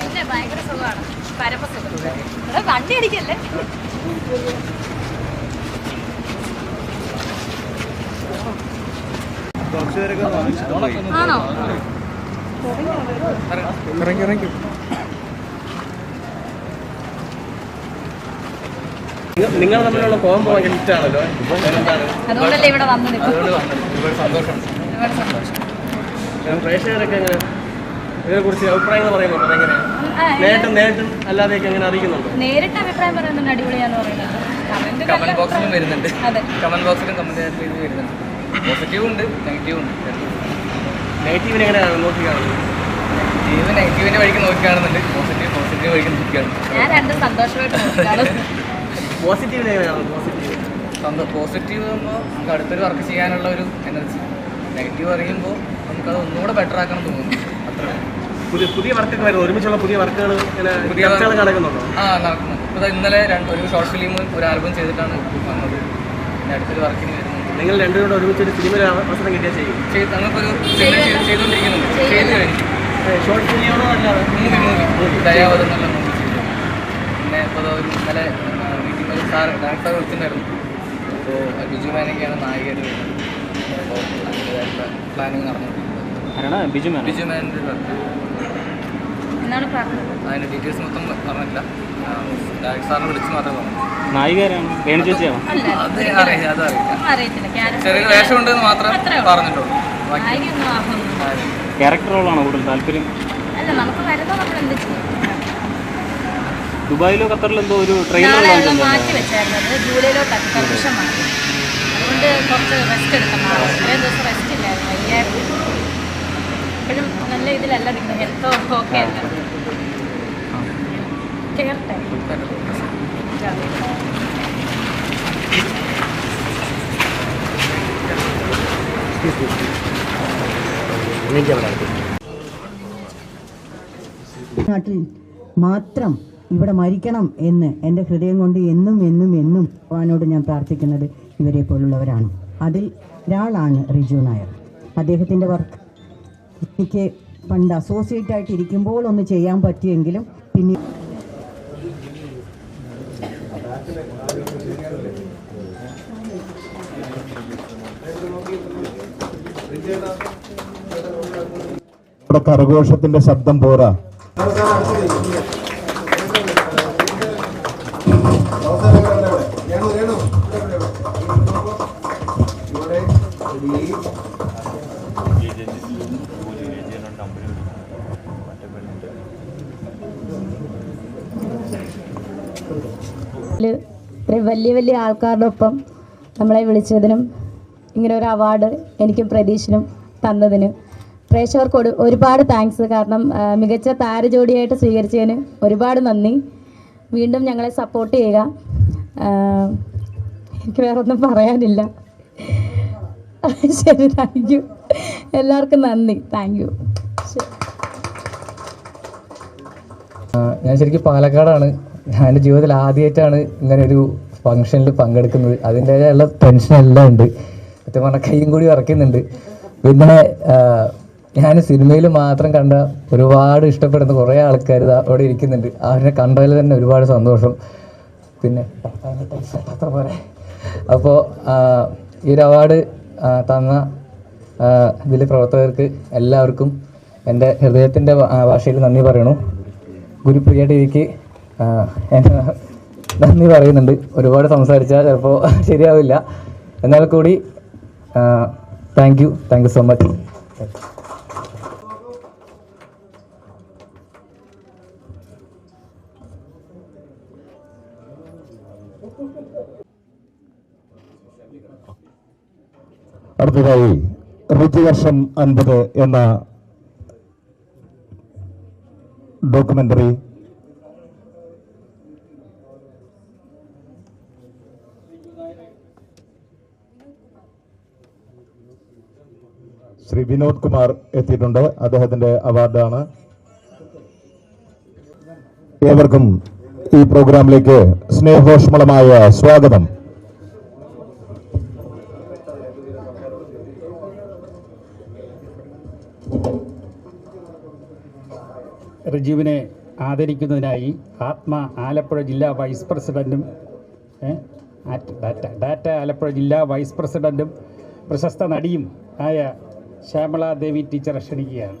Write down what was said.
പിന്നെ ഭയങ്കര സുഖമാണ്. പരമസുഖം. ഇവിടെ വണ്ടി അടിക്കല്ലേ? ആണോ? ഇറങ്ങി ഇറങ്ങി നിങ്ങൾ തമ്മിലുള്ള കോമ്പോ ഭയങ്കര ഹിറ്റാണല്ലോ അതുകൊണ്ടല്ലേ ഇവിടെ വന്നത്. സന്തോഷം. പ്രേക്ഷകരൊക്കെ എങ്ങനെ ഇതിനെ കുറിച്ച് അഭിപ്രായങ്ങൾ പറയുന്നുണ്ട്? എങ്ങനെ ആ, നേട്ടം നേട്ടം അല്ലാതെയൊക്കെ എങ്ങനെ അറിയിക്കുന്നുണ്ടോ? നേരിട്ട് അഭിപ്രായം പറയുന്നുണ്ട് അടിപൊളിയാന്ന് പറയുന്നത്. കമന്റ് കമന്റ് ബോക്സിലും വരുന്നുണ്ട്. അതെ. കമന്റ് ബോക്സിലും കമന്റ് വരുന്നുണ്ട്. പോസിറ്റീവ് ഉണ്ട് നെഗറ്റീവ് ഉണ്ട്. നെഗറ്റീവിനെ എങ്ങനെയാണ് നോക്കി കാണുന്നത് നെഗറ്റീവ് നെഗറ്റീവിന്റെ വഴിക്ക് നോക്കി കാണുന്നുണ്ട് പോസിറ്റീവ് പോസിറ്റീവ് വഴിക്ക് നോക്കിയാണ് ഞാൻ രണ്ടും സന്തോഷമായിട്ട് പോസിറ്റീവ് പോസിറ്റീവ് പോസിറ്റീവ് ആകുമ്പോൾ നമുക്ക് അടുത്തൊരു വർക്ക് ചെയ്യാനുള്ള ഒരു എനർജി നെഗറ്റീവ് അറിയുമ്പോൾ നമുക്കത് ഒന്നുകൂടെ ബെറ്റർ ആക്കണം തോന്നുന്നു. പുതിയ പുതിയ വർക്കൊക്കെ വരുന്നത് ഒരുമിച്ചുള്ള പുതിയ വർക്കുകൾ പുതിയ ചർച്ചകൾ നടക്കുന്നുണ്ടോ? ആ നടക്കുന്നു. ഇപ്പോൾ ഇന്നലെ രണ്ട് ഒരു ഷോർട്ട് ഫിലിം ഒരു ആൽബം ചെയ്തിട്ടാണ് വന്നത്. പിന്നെ അടുത്തൊരു വർക്കിന് വരുന്നുണ്ട്. നിങ്ങൾ രണ്ടുപേരും ഒരുമിച്ച് ഒരു സിനിമ അവസരം കിട്ടിയാൽ ചെയ്യും. നമുക്കൊരു ഞങ്ങളിപ്പോൾ സിനിമ ചെയ്തുകൊണ്ടിരിക്കുന്നുണ്ട് ചെയ്ത്. കഴിഞ്ഞു. ഷോർട്ട് ഫിലിമാണോ അല്ലാതെ മൂവി മൂവി ദയാവതം എന്നുള്ള മൂവി ചെയ്തു. പിന്നെ ഇപ്പോൾ ഒരു ഇന്നലെ വീട്ടിൽ ഒരു സാർ ഡയറക്ടർ വിളിച്ചിട്ടുണ്ടായിരുന്നു അപ്പോൾ ബിജു മേനൊക്കെയാണ് നായികയായിട്ട് വരുന്നത്. അപ്പോൾ അതിന്റെതായിട്ടുള്ള പ്ലാനിങ് നടന്നുകൊണ്ടിരിക്കുന്നത് ബിജു ബിജു മാൻ ബിജു പറഞ്ഞത് അതിന്റെ ഡീറ്റെയിൽസ് മൊത്തം പറഞ്ഞില്ല ഡയറക്ടർ സാറിനെ വിളിച്ച് മാത്രമേ പറഞ്ഞു നായികാരാണ് വേണു ചേച്ചിയാണോ അത് അറിയില്ല ഉണ്ടെന്ന് മാത്രം പറഞ്ഞിട്ടുള്ളൂ. ബാക്കി നായികയൊന്നും ആകുന്നു അറിയില്ല. ക്യാരക്ടർ റോളാണോ കൂടുതൽ താല്പര്യം? ദുബായിലോ ഖത്തറിലോ എന്തോ ഒരു നാളെ മാറ്റി വെച്ചായിരുന്നു. ജൂലൈയിലോട്ടാക്കി പെർമിഷൻ അതുകൊണ്ട് കുറച്ച് റെസ്റ്റ് എടുക്കണം. ഇത്രയും ദിവസം റെസ്റ്റ് ഇല്ലായിരുന്നു. വയ്യായിരുന്നു ഇപ്പോഴും നല്ല ഇതിലല്ല നിൽക്കുന്നത് ഹെൽത്തോ ഓക്കെ അല്ല നാട്ടിൽ മാത്രം ഇവിടെ മരിക്കണം എന്ന് എന്റെ ഹൃദയം കൊണ്ട് എന്നും എന്നും എന്നും ഭഗവാനോട് ഞാൻ പ്രാർത്ഥിക്കുന്നത് ഇവരെ പോലുള്ളവരാണ്. അതിൽ ഒരാളാണ് റിജു നായർ. അദ്ദേഹത്തിന്റെ വർക്ക് എനിക്ക് പണ്ട് അസോസിയേറ്റ് ആയിട്ട് ഇരിക്കുമ്പോൾ ഒന്ന് ചെയ്യാൻ പറ്റിയെങ്കിലും പിന്നെ കരഘോഷത്തിന്റെ ശബ്ദം പോരാ. ഇത്രയും വലിയ വലിയ ആൾക്കാരുടെ ഒപ്പം നമ്മളെ വിളിച്ചതിനും ഇങ്ങനെ ഒരു അവാർഡ് എനിക്കും പ്രതീക്ഷനും തന്നതിന് പ്രേക്ഷകർക്ക് ഒരുപാട് താങ്ക്സ് കാരണം മികച്ച താരജോഡിയായിട്ട് സ്വീകരിച്ചതിന് ഒരുപാട് നന്ദി. വീണ്ടും ഞങ്ങളെ സപ്പോർട്ട് ചെയ്യുക. എനിക്ക് വേറെ ഒന്നും പറയാനില്ല. ശരി താങ്ക് യു എല്ലാവർക്കും നന്ദി. താങ്ക് യു ഞാൻ ശരിക്കും പാലക്കാടാണ്. ഞാൻ എന്റെ ജീവിതത്തിൽ ആദ്യമായിട്ടാണ് ഇങ്ങനെ ഒരു ഫംഗ്ഷനിൽ പങ്കെടുക്കുന്നത്. അതിന്റെതായുള്ള ടെൻഷൻ എല്ലാം ഉണ്ട്. സത്യം പറഞ്ഞാൽ കൈയും കൂടി വറക്കുന്നുണ്ട് പിന്നെ ഞാൻ സിനിമയിൽ മാത്രം കണ്ട ഒരുപാട് ഇഷ്ടപ്പെടുന്ന കുറേ ആൾക്കാർ അവിടെ ഇരിക്കുന്നുണ്ട്. അവരെ കണ്ടതിൽ തന്നെ ഒരുപാട് സന്തോഷം. പിന്നെ അത്ര പോലെ അപ്പോൾ ഈ ഒരു അവാർഡ് തന്ന ഇതിലെ പ്രവർത്തകർക്ക് എല്ലാവർക്കും എന്റെ ഹൃദയത്തിന്റെ ഭാഷയിൽ നന്ദി പറയണു ഗുരുപ്രിയ ടി വിക്ക് നന്ദി പറയുന്നുണ്ട്. ഒരുപാട് സംസാരിച്ചാൽ ചിലപ്പോൾ ശരിയാവില്ല. എന്നാൽ കൂടി thank you thank you so much അടുത്തതായി ഋതുവർഷം അൻപത് എന്ന ഡോക്യുമെന്ററി ശ്രീ വിനോദ് കുമാർ എത്തിയിട്ടുണ്ട്. അദ്ദേഹത്തിന്റെ അവാർഡാണ്. ഏവർക്കും ഈ പ്രോഗ്രാമിലേക്ക് സ്നേഹോഷ്മളമായ സ്വാഗതം. റിജുവിനെ ആദരിക്കുന്നതിനായി ആത്മ ആലപ്പുഴ ജില്ലാ വൈസ് പ്രസിഡന്റും ഡാറ്റ ആലപ്പുഴ ജില്ലാ വൈസ് പ്രസിഡന്റും പ്രശസ്ത നടിയും ആയ ശ്യാമള ദേവി ടീച്ചറെ ക്ഷണിക്കുകയാണ്